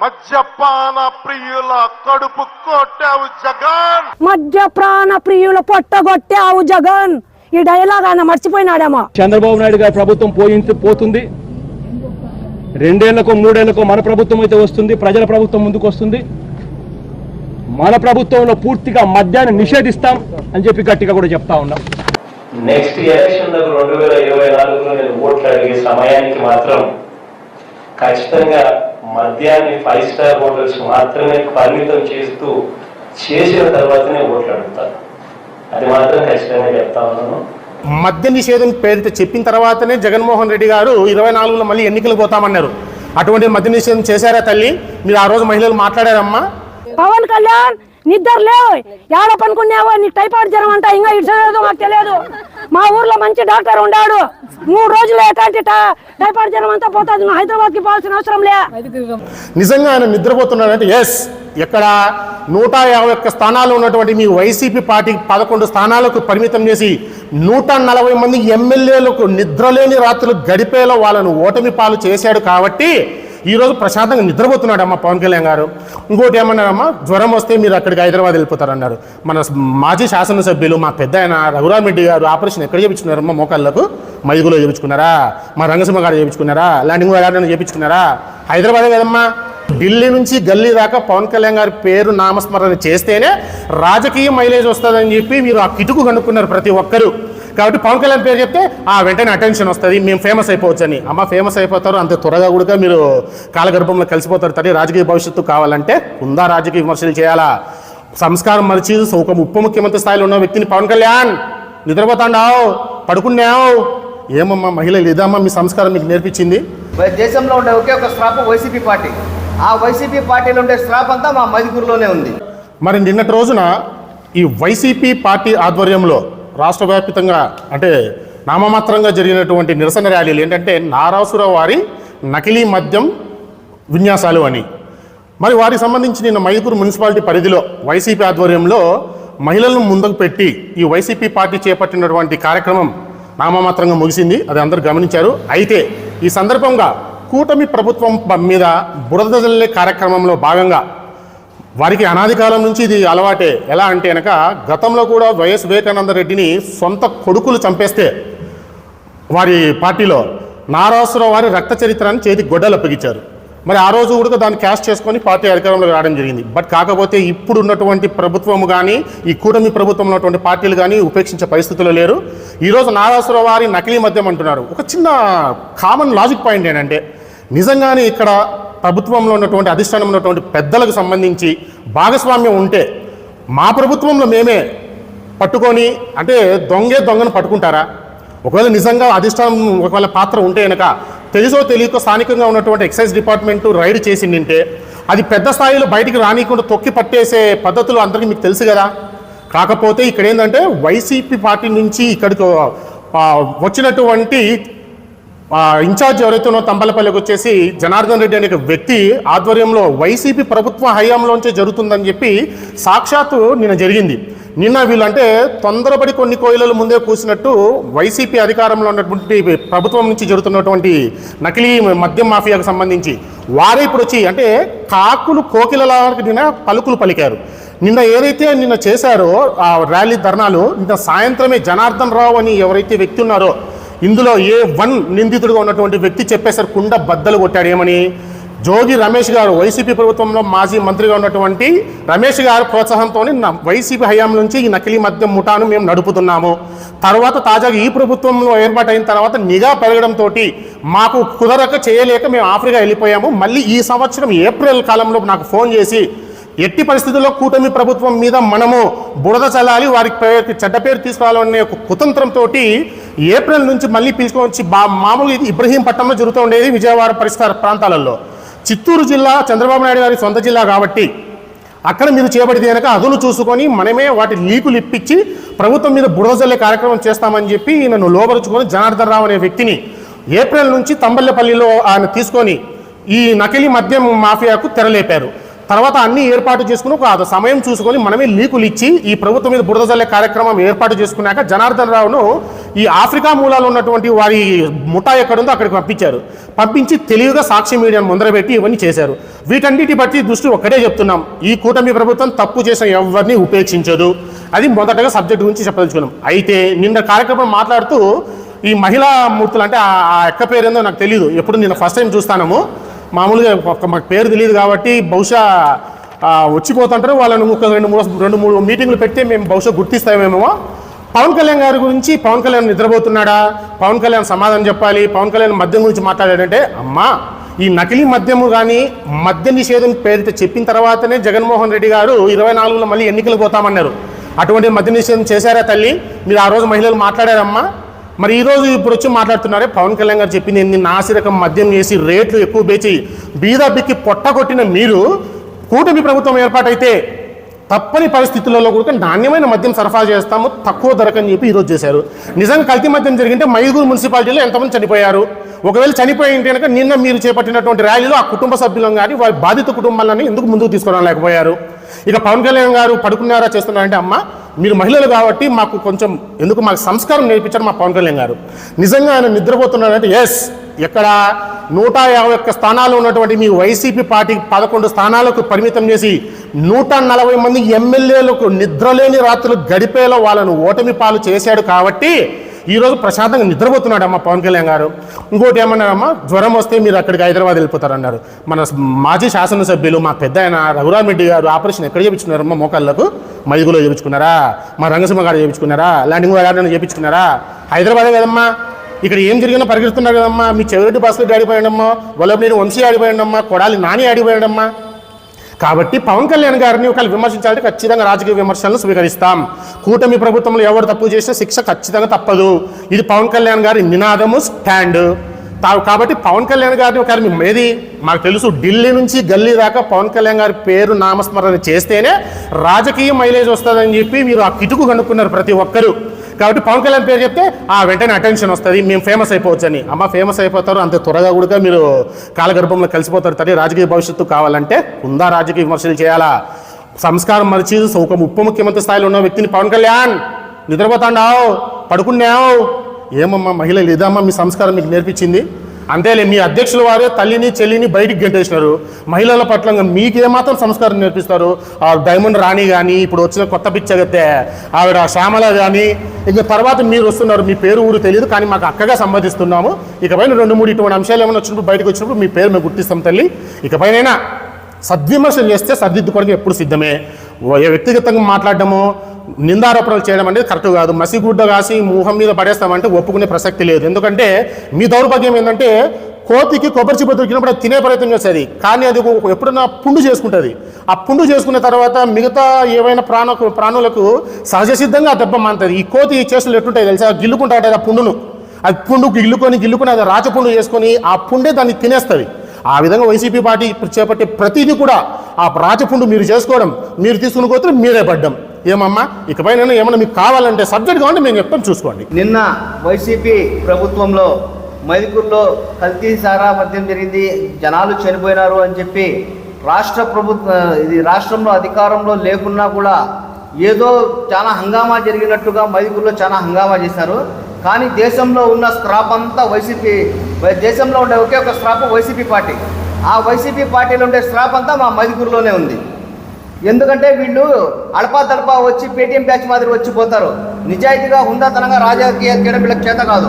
మద్యపాన ప్రియుల కడుపు కొట్టావు జగన్. మధ్య ప్రాణ ప్రియుల పొట్టగొట్టావు జగన్. ఈ డైలాగ్ ఆయన మర్చిపోయినాడేమో. చంద్రబాబు నాయుడు గారి ప్రభుత్వం పోయింది పోతుంది. రెండేళ్ళకో మూడేళ్ళకో మన ప్రభుత్వం అయితే వస్తుంది ప్రజల ప్రభుత్వం ముందుకు వస్తుంది. మన ప్రభుత్వంలో పూర్తిగా మద్యాన్ని నిషేధిస్తాం అని చెప్పి గట్టిగా కూడా చెప్తా ఉన్నాం. నెక్స్ట్ ఎలక్షన్ రెండు వేల ఇరవై నాలుగులో నేను ఓట్లు అడిగే సమయానికి మాత్రం ఖచ్చితంగా మద్యాన్ని ఫైవ్ స్టార్ హోటల్స్ మాత్రమే పరిమితం చేస్తూ చేసిన తర్వాతనే ఓట్లు అడుగుతాను అది మాత్రం ఖచ్చితంగా చెప్తా ఉన్నాను. మద్య నిషేధం పేరిట చెప్పిన తర్వాతనే జగన్మోహన్ రెడ్డి గారు ఇరవై నాలుగులో మళ్ళీ ఎన్నికలు పోతామన్నారు. అటువంటి మద్య నిషేధం చేశారా తల్లి? మీరు ఆ రోజు మహిళలు మాట్లాడారమ్మా. పవన్ కళ్యాణ్ నిద్ర లేవు ఏడ పనుకున్నావో? నీకు టైఫాయిడ్ జ్వరం అంట ఇంకా ఇడ్చలేదు మాకు తెలియదు. మా ఊర్లో మంచి డాక్టర్ ఉండాడు. మూడు రోజులు ఎట్లాంటి టైఫాయిడ్ జ్వరం అంతా పోతుంది. నువ్వు హైదరాబాద్కి పోవాల్సిన అవసరం లే. నిజంగా ఆయన నిద్రపోతున్నాడంటే ఎస్ ఇక్కడ నూట యాభై ఒక్క స్థానాలు ఉన్నటువంటి మీ వైసీపీ పార్టీ పదకొండు స్థానాలకు పరిమితం చేసి నూట నలభై మంది ఎమ్మెల్యేలకు నిద్రలేని రాత్రులు గడిపేలా వాళ్ళను ఓటమి పాలు చేశాడు కాబట్టి ఈరోజు ప్రశాంతంగా నిద్రపోతున్నాడమ్మ పవన్ కళ్యాణ్ గారు. ఇంకోటి ఏమన్నారమ్మా? జ్వరం వస్తే మీరు అక్కడికి హైదరాబాద్ వెళ్ళిపోతారన్నారు. మన మాజీ శాసనసభ్యులు మా పెద్ద ఆయన రఘురామ్ రెడ్డి గారు ఆపరేషన్ ఎక్కడ చేయించుకున్నారమ్మా మోకాళ్ళకు? మైదుగులో చేయించుకున్నారా మా రంగసింహ గారు చేయించుకున్నారా ల్యాండింగ్ గారు చేయించుకున్నారా హైదరాబాదే కదమ్మా. ఢిల్లీ నుంచి గల్లీ దాకా పవన్ కళ్యాణ్ గారి పేరు నామస్మరణ చేస్తేనే రాజకీయ మైలేజ్ వస్తుందని చెప్పి మీరు ఆ కిటుకు కనుక్కున్నారు ప్రతి ఒక్కరూ. కాబట్టి పవన్ కళ్యాణ్ పేరు చెప్తే ఆ వెంటనే అటెన్షన్ వస్తుంది మేము ఫేమస్ అయిపోవచ్చు అని అమ్మ ఫేమస్ అయిపోతారు అంత త్వరగా కూడా మీరు కాలగర్భంలో కలిసిపోతారు తల్లి రాజకీయ భవిష్యత్తు కావాలంటే ఉందా రాజకీయ విమర్శలు చేయాలా? సంస్కారం మరిచి ఒక ఉప ముఖ్యమంత్రి స్థాయిలో ఉన్న వ్యక్తిని పవన్ కళ్యాణ్. నిద్రపోతాండావు పడుకున్నావు. ఏమమ్మా మహిళలు ఇదమ్మా మీ సంస్కారం మీకు నేర్పించింది? దేశంలో ఉండే ఒకే ఒక స్ట్రాప్ వైసీపీ పార్టీ. ఆ వైసీపీ పార్టీలో ఉండే స్ట్రాప్ అంతా మా మైదుగురులోనే ఉంది. మరి నిన్నటి రోజున ఈ వైసీపీ పార్టీ ఆధ్వర్యంలో రాష్ట్ర వ్యాప్తంగా అంటే నామమాత్రంగా జరిగినటువంటి నిరసన ర్యాలీలు ఏంటంటే నారాసురావు వారి నకిలీ మద్యం విన్యాసాలు అని. మరి వారికి సంబంధించి నిన్న మైదుపూర్ మున్సిపాలిటీ పరిధిలో వైసీపీ ఆధ్వర్యంలో మహిళలను ముందుకు పెట్టి ఈ వైసీపీ పార్టీ చేపట్టినటువంటి కార్యక్రమం నామమాత్రంగా ముగిసింది. అది అందరూ గమనించారు. అయితే ఈ సందర్భంగా కూటమి ప్రభుత్వం మీద బురద జల్లే కార్యక్రమంలో భాగంగా వారికి అనాది కాలం నుంచి ఇది అలవాటే. ఎలా అంటే కనుక గతంలో కూడా వైఎస్ వివేకానంద రెడ్డిని సొంత కొడుకులు చంపేస్తే వారి పార్టీలో నారాసురావు వారి రక్త చరిత్రని చేతికి గొడ్డలు అప్పగించారు మరి ఆ రోజు కూడా దాన్ని క్యాష్ చేసుకొని పార్టీ అధికారంలో రావడం జరిగింది. బట్ కాకపోతే ఇప్పుడు ఉన్నటువంటి ప్రభుత్వం కానీ ఈ కూటమి ప్రభుత్వం ఉన్నటువంటి పార్టీలు కానీ ఉపేక్షించే పరిస్థితుల్లో లేరు. ఈరోజు నారాసురావు వారి నకిలీ మద్యం అంటున్నారు. ఒక చిన్న కామన్ లాజిక్ పాయింట్ ఏంటంటే నిజంగానే ఇక్కడ ప్రభుత్వంలో ఉన్నటువంటి అధిష్టానం ఉన్నటువంటి పెద్దలకు సంబంధించి భాగస్వామ్యం ఉంటే మా ప్రభుత్వంలో మేమే పట్టుకొని అంటే దొంగే దొంగను పట్టుకుంటారా? ఒకవేళ నిజంగా అధిష్టానం ఒకవేళ పాత్ర ఉంటే కనుక తెలుసో తెలియకో స్థానికంగా ఉన్నటువంటి ఎక్సైజ్ డిపార్ట్మెంట్ రైడ్ చేసిందంటే అది పెద్ద స్థాయిలో బయటికి రానికుండా తొక్కి పట్టేసే పద్ధతులు అందరికీ మీకు తెలుసు కదా. కాకపోతే ఇక్కడ ఏంటంటే వైసీపీ పార్టీ నుంచి ఇక్కడికి వచ్చినటువంటి ఇన్ఛార్జ్ ఎవరైతేనో తంబలపల్లికి వచ్చేసి జనార్దన్ రెడ్డి అనే వ్యక్తి ఆధ్వర్యంలో వైసీపీ ప్రభుత్వ హయాంలోంచే జరుగుతుందని చెప్పి సాక్షాత్తు నిన్న జరిగింది. నిన్న వీళ్ళంటే తొందరపడి కొన్ని కోయిలలు ముందే కూసినట్టు వైసీపీ అధికారంలో ఉన్నటువంటి ప్రభుత్వం నుంచి జరుగుతున్నటువంటి నకిలీ మద్యం మాఫియాకు సంబంధించి వారే ఇప్పుడు వచ్చి అంటే కాకులు కోకిలలాగా నిన్న పలుకులు పలికారు. నిన్న ఏదైతే నిన్న చేశారో ఆ ర్యాలీ ధర్నాలు నిన్న సాయంత్రమే జనార్దన్ రావు అని ఎవరైతే వ్యక్తి ఉన్నారో ఇందులో ఏ వన్ నిందితుడిగా ఉన్నటువంటి వ్యక్తి చెప్పేసరి కుండ బద్దలు కొట్టాడు ఏమని? జోగి రమేష్ గారు వైసీపీ ప్రభుత్వంలో మాజీ మంత్రిగా ఉన్నటువంటి రమేష్ గారు ప్రోత్సాహంతో వైసీపీ హయాం నుంచి ఈ నకిలీ మద్యం ముఠాను మేము నడుపుతున్నాము. తర్వాత తాజాగా ఈ ప్రభుత్వంలో ఏర్పాటైన తర్వాత నిఘా పెరగడంతో మాకు కుదరక చేయలేక మేము ఆఫ్రికా వెళ్ళిపోయాము. మళ్ళీ ఈ సంవత్సరం ఏప్రిల్ కాలంలో నాకు ఫోన్ చేసి ఎట్టి పరిస్థితుల్లో కూటమి ప్రభుత్వం మీద మనము బురద చల్లాలి వారికి పేరుకి చెడ్డ పేరు తీసుకురావాలనే ఒక కుతంత్రంతో ఏప్రిల్ నుంచి మళ్ళీ పిలుచుకొని వచ్చి బా మామూలుగా ఇది ఇబ్రహీంపట్నంలో జరుగుతూ ఉండేది విజయవాడ పరిసర ప్రాంతాలలో. చిత్తూరు జిల్లా చంద్రబాబు నాయుడు గారి సొంత జిల్లా కాబట్టి అక్కడ మీరు చేపడితే కనుక అదును చూసుకొని మనమే వాటి లీకులు ఇప్పించి ప్రభుత్వం మీద బురద కార్యక్రమం చేస్తామని చెప్పి నన్ను లోబరుచుకొని జనార్దన్ రావు అనే వ్యక్తిని ఏప్రిల్ నుంచి తంబల్లపల్లిలో ఆయన తీసుకొని ఈ నకిలీ మద్యం మాఫియాకు తెరలేపారు. తర్వాత అన్ని ఏర్పాటు చేసుకుని ఒక సమయం చూసుకొని మనమే లీకులు ఇచ్చి ఈ ప్రభుత్వం మీద బురద జల్లే కార్యక్రమం ఏర్పాటు చేసుకున్నాక జనార్దన్ రావును ఈ ఆఫ్రికా మూలాలు ఉన్నటువంటి వారి ముఠా ఎక్కడుందో అక్కడికి పంపించారు. పంపించి తెలివిగా సాక్షి మీడియాను ముందరబెట్టి ఇవన్నీ చేశారు. వీటన్నిటి బట్టి దృష్టి ఒక్కటే చెప్తున్నాం. ఈ కూటమి ప్రభుత్వం తప్పు చేసిన ఎవరిని ఉపేక్షించదు. అది మొదటగా సబ్జెక్ట్ గురించి చెప్పదలుచుకున్నాం. అయితే నిన్న కార్యక్రమం మాట్లాడుతూ ఈ మహిళా మూర్తులు అంటే ఆ ఆ ఎక్క పేరేందో నాకు తెలియదు ఎప్పుడు నేను ఫస్ట్ టైం చూస్తాము మామూలుగా ఒక మాకు పేరు తెలియదు కాబట్టి బహుశా వచ్చిపోతుంటారు. వాళ్ళని ఒక రెండు మూడు రెండు మూడు మీటింగ్లు పెడితే మేము బహుశా గుర్తిస్తామేమో. పవన్ కళ్యాణ్ గారి గురించి పవన్ కళ్యాణ్ నిద్రపోతున్నాడా? పవన్ కళ్యాణ్ సమాధానం చెప్పాలి. పవన్ కళ్యాణ్ మద్యం గురించి మాట్లాడాడంటే అమ్మా ఈ నకిలీ మద్యము కానీ మద్య నిషేధం పేరిట చెప్పిన తర్వాతనే జగన్మోహన్ రెడ్డి గారు ఇరవై నాలుగులో మళ్ళీ ఎన్నికలు పోతామన్నారు. అటువంటి మద్య నిషేధం చేశారా తల్లి? మీరు ఆ రోజు మహిళలు మాట్లాడారమ్మా. మరి ఈరోజు ఇప్పుడు వచ్చి మాట్లాడుతున్నారే పవన్ కళ్యాణ్ గారు చెప్పింది ఏంది? నాసిరకం మద్యం చేసి రేట్లు ఎక్కువ పేచి బీద బిక్కి పొట్టగొట్టిన మీరు కూటమి ప్రభుత్వం ఏర్పాటైతే తప్పని పరిస్థితులలో కూడా నాణ్యమైన మద్యం సరఫరా చేస్తాము తక్కువ ధరకని చెప్పి ఈరోజు చేశారు. నిజంగా కల్తీ మద్యం జరిగింటే మైదూరు మున్సిపాలిటీలో ఎంతమంది చనిపోయారు? ఒకవేళ చనిపోయి ఉంటే కనుక నిన్న మీరు చేపట్టినటువంటి ర్యాలీలో ఆ కుటుంబ సభ్యులను కానీ వారి బాధిత కుటుంబాలను ఎందుకు ముందుకు తీసుకురాలేకపోయారు? ఇక పవన్ కళ్యాణ్ గారు పడుకున్నారా చేస్తున్నారంటే అమ్మ మీరు మహిళలు కాబట్టి మాకు కొంచెం ఎందుకు మాకు సంస్కారం నేర్పించారు మా పవన్ కళ్యాణ్ గారు. నిజంగా ఆయన నిద్రపోతున్నాడంటే ఎస్ ఎక్కడ నూట యాభై ఒక్క స్థానాలు ఉన్నటువంటి మీ వైసీపీ పార్టీ పదకొండు స్థానాలకు పరిమితం చేసి నూట నలభై మంది ఎమ్మెల్యేలకు నిద్రలేని రాత్రులు గడిపేలో వాళ్ళను ఓటమి పాలు చేశాడు కాబట్టి ఈరోజు ప్రశాంతంగా నిద్రపోతున్నాడమ్మ పవన్ కళ్యాణ్ గారు. ఇంకోటి ఏమన్నారమ్మా జ్వరం వస్తే మీరు అక్కడికి హైదరాబాద్ వెళ్ళిపోతారన్నారు. మన మాజీ శాసనసభ్యులు మా పెద్ద ఆయన రఘురామ్ రెడ్డి గారు ఆపరేషన్ ఎక్కడ చేయించుకున్నారమ్మా మోకాళ్ళకు? మైదుగులో చేయించుకున్నారా మా రంగసింహ గారు చేయించుకున్నారా ల్యాండింగ్ గారు చేయించుకున్నారా హైదరాబాదే కదమ్మా. ఇక్కడ ఏం జరిగినా పరిగెడుతున్నారు కదమ్మా. మీ చెవిరెడ్డి బస్సులు ఆడిపోయాడమ్మా. వల్లభనేని వంశీ ఆడిపోయాడమ్మా. కొడాలి నాని ఆడిపోయాడమ్మా. కాబట్టి పవన్ కళ్యాణ్ గారిని ఒకవేళ విమర్శించాలంటే ఖచ్చితంగా రాజకీయ విమర్శలను స్వీకరిస్తాం. కూటమి ప్రభుత్వంలో ఎవరు తప్పు చేసినా శిక్ష ఖచ్చితంగా తప్పదు. ఇది పవన్ కళ్యాణ్ గారి నినాదము స్టాండ్. కాబట్టి పవన్ కళ్యాణ్ గారిని ఒకసారి మేము ఏది? మాకు తెలుసు ఢిల్లీ నుంచి గల్లీ దాకా పవన్ కళ్యాణ్ గారి పేరు నామస్మరణ చేస్తేనే రాజకీయ మైలేజ్ వస్తుందని చెప్పి మీరు ఆ కిటుకు కనుక్కున్నారు ప్రతి ఒక్కరు. కాబట్టి పవన్ కళ్యాణ్ పేరు చెప్తే ఆ వెంటనే అటెన్షన్ వస్తుంది మేము ఫేమస్ అయిపోవచ్చని. అమ్మ ఫేమస్ అయిపోతారు అంత త్వరగా కూడా మీరు కాలగర్భంలో కలిసిపోతారు తల్లి రాజకీయ భవిష్యత్తు కావాలంటే ఉందా రాజకీయ విమర్శలు చేయాలా? సంస్కారం మరిచి ఒక ఉప ముఖ్యమంత్రి స్థాయిలో ఉన్న వ్యక్తిని పవన్ కళ్యాణ్. నిద్రపోతాండావు పడుకున్నావు. ఏమమ్మా మహిళ లేదమ్మా మీ సంస్కారం మీకు నేర్పించింది? అంతేలే మీ అధ్యక్షుల వారే తల్లిని చెల్లిని బయటికి గెంటేసినారు. మహిళల పట్ల మీకేమాత్రం సంస్కారం నేర్పిస్తారు? ఆ డైమండ్ రాణి కానీ ఇప్పుడు వచ్చిన కొత్త పిచ్చగతే ఆవిడ శ్యామల కానీ ఇక తర్వాత మీరు వస్తున్నారు మీ పేరు ఊరు తెలియదు కానీ మాకు అక్కగా సంబంధిస్తున్నాము. ఇకపైన రెండు మూడు ఇటువంటి అంశాలు ఏమైనా వచ్చినప్పుడు బయటకు వచ్చినప్పుడు మీ పేరు మేము గుర్తిస్తాం తల్లి. ఇకపైనైనా సద్విమర్శలు చేస్తే సర్దిద్దుకోవడానికి ఎప్పుడు సిద్ధమే. ఓ- వ్యక్తిగతంగా మాట్లాడడము నిందారోపణలు చేయడం అనేది కరెక్ట్ కాదు. మసిగుడ్డ కాసి ముఖం మీద పడేస్తామంటే ఒప్పుకునే ప్రసక్తి లేదు. ఎందుకంటే మీ దౌర్భాగ్యం ఏంటంటే కోతికి కొబ్బరి చిప్ప దొరికినప్పుడు తినే ప్రయత్నం చేస్తుంది కానీ అది ఒక- ఎప్పుడన్నా పుండు చేసుకుంటుంది. ఆ పుండు చేసుకున్న తర్వాత మిగతా ఏవైనా ప్రాణ ప్రాణులకు సహజ సిద్ధంగా దెబ్బ మానుతుంది ఈ కోతి చేతులు ఎట్టుంటాయి తెలుసా? గిల్లుకుంటాడు ఆ పుండును. అది పుండు గిల్లుకొని గిల్లుకొని అది రాచపుండు చేసుకొని ఆ పుండే దాన్ని తినేస్తుంది. ఆ విధంగా వైసీపీ పార్టీ చేపట్టే ప్రతిదీ కూడా ఆ రాచపుండు మీరు చేసుకోవడం మీరు తీసుకుని కోతులు మీరే పడ్డం. ఏమమ్మా? ఇకపై నేను ఏమన్నా మీకు కావాలంటే సబ్జెక్ట్ కావాలంటే మేము చెప్తాం చూసుకోండి. నిన్న వైసీపీ ప్రభుత్వంలో మైదుకూరులో కల్తీ సారా మద్యం జరిగింది జనాలు చనిపోయినారు అని చెప్పి రాష్ట్ర ప్రభుత్వ ఇది రాష్ట్రంలో అధికారంలో లేకున్నా కూడా ఏదో చాలా హంగామా జరిగినట్టుగా మైదుకూరులో చాలా హంగామా చేశారు. కానీ దేశంలో ఉన్న స్క్రాప్ అంతా వైసీపీ దేశంలో ఉండే ఒకే ఒక స్క్రాప్ వైసీపీ పార్టీ. ఆ వైసీపీ పార్టీలో ఉండే స్క్రాప్ అంతా మా మైదుకూరులోనే ఉంది. ఎందుకంటే వీళ్ళు అడపా తడపా వచ్చి పేటీఎం బ్యాచ్ మాదిరి వచ్చిపోతారు నిజాయితీగా హుందాతనంగా రాజకీయ చేయడం వీళ్ళకి చేత కాదు.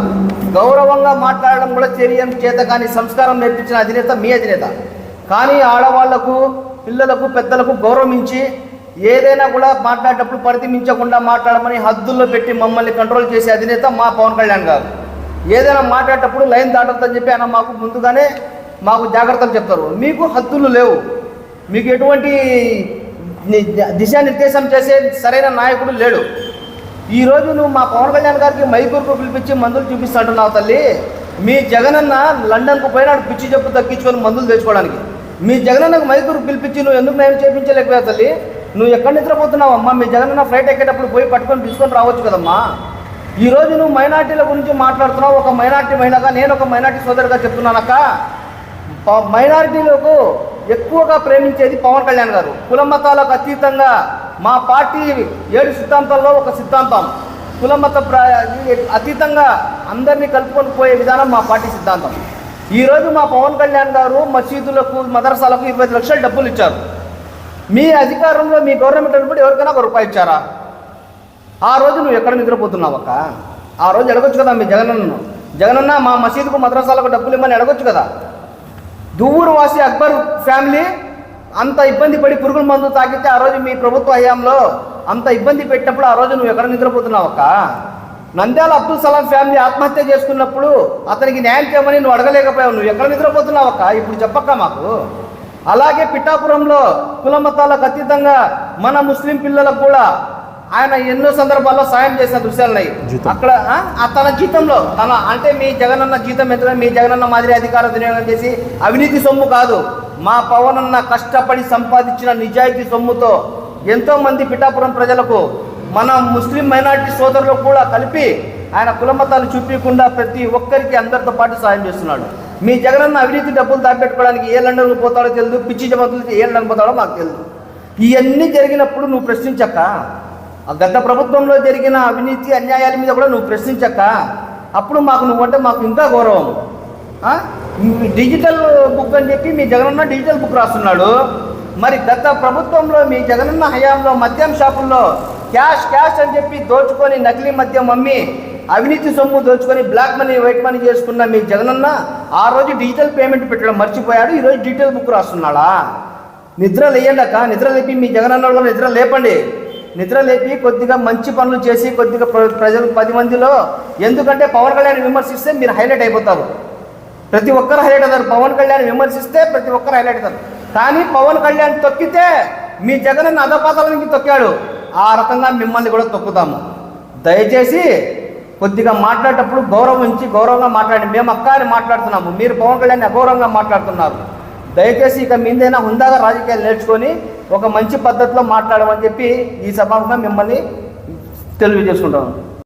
గౌరవంగా మాట్లాడడం కూడా తెలియని చేత కానీ సంస్కారం నేర్పించిన అధినేత మీ అధినేత. కానీ ఆడవాళ్ళకు పిల్లలకు పెద్దలకు గౌరవించి ఏదైనా కూడా మాట్లాడేటప్పుడు పరిధి మించకుండా మాట్లాడమని హద్దుల్లో పెట్టి మమ్మల్ని కంట్రోల్ చేసే అధినేత మా పవన్ కళ్యాణ్ గారు. ఏదైనా మాట్లాడేటప్పుడు లైన్ దాటద్దని చెప్పి ఆయన మాకు ముందుగానే మాకు జాగ్రత్తలు చెప్తారు. మీకు హద్దులు లేవు. మీకు ఎటువంటి దిశానిర్దేశం చేసే సరైన నాయకుడు లేడు. ఈ రోజు నువ్వు మా పవన్ కళ్యాణ్ గారికి మైకూరుకు పిలిపించి మందులు చూపిస్తుంటున్నావు తల్లి. మీ జగనన్న లండన్కు పోయినాడు పిచ్చి చెప్పు తగ్గించుకొని మందులు తెచ్చుకోవడానికి. మీ జగనన్నకు మైకూర్కు పిలిపించి నువ్వు ఎందుకు నయం చేయించలేకపోయావు తల్లి? నువ్వు ఎక్కడ నిద్రపోతున్నావు అమ్మా? మీ జగనన్న ఫ్లైట్ ఎక్కేటప్పుడు పోయి పట్టుకొని తీసుకొని రావచ్చు కదమ్మా. ఈ రోజు నువ్వు మైనార్టీల గురించి మాట్లాడుతున్నావు. ఒక మైనార్టీ మహిళగా నేను ఒక మైనార్టీ సోదరుగా చెప్తున్నానక్క. మైనార్టీలకు ఎక్కువగా ప్రేమించేది పవన్ కళ్యాణ్ గారు. కుల మతాలకు అతీతంగా మా పార్టీ ఏడు సిద్ధాంతాల్లో ఒక సిద్ధాంతం. కుల మత అతీతంగా అందరినీ కలుపుకొని పోయే విధానం మా పార్టీ సిద్ధాంతం. ఈరోజు మా పవన్ కళ్యాణ్ గారు మసీదులకు మదరసాలకు ఇరవై లక్షలు డబ్బులు ఇచ్చారు. మీ అధికారంలో మీ గవర్నమెంట్ అనుకుంటే ఎవరికైనా ఒక రూపాయి ఇచ్చారా? ఆ రోజు నువ్వు ఎక్కడ నిద్రపోతున్నావక్క ఆ రోజు అడగొచ్చు కదా మీ జగనన్న జగనన్న మా మసీదుకు మద్రసాలకు డబ్బులు ఇవ్వమని అడగొచ్చు కదా. దువ్వూరు వాసి అక్బర్ ఫ్యామిలీ అంత ఇబ్బంది పడి పురుగుల మందు తాగితే ఆ రోజు మీ ప్రభుత్వ హయాంలో అంత ఇబ్బంది పెట్టినప్పుడు ఆ రోజు నువ్వు ఎక్కడ నిద్రపోతున్నావు అక్క. నంద్యాల అబ్దుల్ సలాం ఫ్యామిలీ ఆత్మహత్య చేసుకున్నప్పుడు అతనికి న్యాయం చేయమని నువ్వు అడగలేకపోయావు. నువ్వు ఎక్కడ నిద్రపోతున్నావక్క ఇప్పుడు చెప్పక్క మాకు. అలాగే పిఠాపురంలో కుల మతాలకు అతీతంగా మన ముస్లిం పిల్లలకు కూడా ఆయన ఎన్నో సందర్భాల్లో సాయం చేసిన దృశ్యాలు ఉన్నాయి. అక్కడ తన జీతంలో తన అంటే మీ జగనన్న జీతం ఎంత మీ జగనన్న మాదిరి అధికార వినియోగం చేసి అవినీతి సొమ్ము కాదు. మా పవన్ అన్న కష్టపడి సంపాదించిన నిజాయితీ సొమ్ముతో ఎంతో మంది పిఠాపురం ప్రజలకు మన ముస్లిం మైనారిటీ సోదరులకు కూడా కలిపి ఆయన కులమతాలు చూపించకుండా ప్రతి ఒక్కరికి అందరితో పాటు సాయం చేస్తున్నాడు. మీ జగనన్న అవినీతి డబ్బులు దాపెట్టుకోవడానికి ఏ లండన్ పోతాడో తెలియదు పిచ్చి జమతులు ఏ లండన్ పోతాడో మాకు తెలియదు ఇవన్నీ జరిగినప్పుడు నువ్వు ప్రశ్నించక్క గత ప్రభుత్వంలో జరిగిన అవినీతి అన్యాయాల మీద కూడా నువ్వు ప్రశ్నించక్క అప్పుడు మాకు నువ్వంటే మాకు ఇంకా గౌరవం. డిజిటల్ బుక్ అని చెప్పి మీ జగనన్న డిజిటల్ బుక్ రాస్తున్నాడు. మరి గత ప్రభుత్వంలో మీ జగనన్న హయాంలో మద్యం షాపుల్లో క్యాష్ క్యాష్ అని చెప్పి దోచుకొని నకిలీ మద్యం అమ్మి అవినీతి సొమ్ము దోచుకొని బ్లాక్ మనీ వైట్ మనీ చేసుకున్న మీ జగనన్న ఆ రోజు డిజిటల్ పేమెంట్ పెట్టడం మర్చిపోయాడు. ఈరోజు డిజిటల్ బుక్ రాస్తున్నాడా? నిద్ర లేయండి అక్క నిద్ర లేపి మీ జగనన్న కూడా నిద్ర లేపండి. నిద్ర లేపి కొద్దిగా మంచి పనులు చేసి కొద్దిగా ప్ర- ప్రజలు పది మందిలో ఎందుకంటే పవన్ కళ్యాణ్ విమర్శిస్తే మీరు హైలైట్ అయిపోతారు. ప్రతి ఒక్కరు హైలైట్ అవుతారు. పవన్ కళ్యాణ్ విమర్శిస్తే ప్రతి ఒక్కరు హైలైట్ అవుతారు. కానీ పవన్ కళ్యాణ్ తొక్కితే మీ జగన్ నుంచి తొక్కాడు. ఆ రకంగా మిమ్మల్ని కూడా తొక్కుతాము. దయచేసి కొద్దిగా మాట్లాడేటప్పుడు గౌరవం గౌరవంగా మాట్లాడండి. మేము అక్క అని మాట్లాడుతున్నాము. మీరు పవన్ కళ్యాణ్ అగౌరవంగా మాట్లాడుతున్నారు. దయచేసి ఇక మీదైనా హుందాగా రాజకీయాలు నేర్చుకొని ఒక మంచి పద్ధతిలో మాట్లాడమని చెప్పి ఈ సభాముఖంగా మిమ్మల్ని తెలియజేసుకుంటాను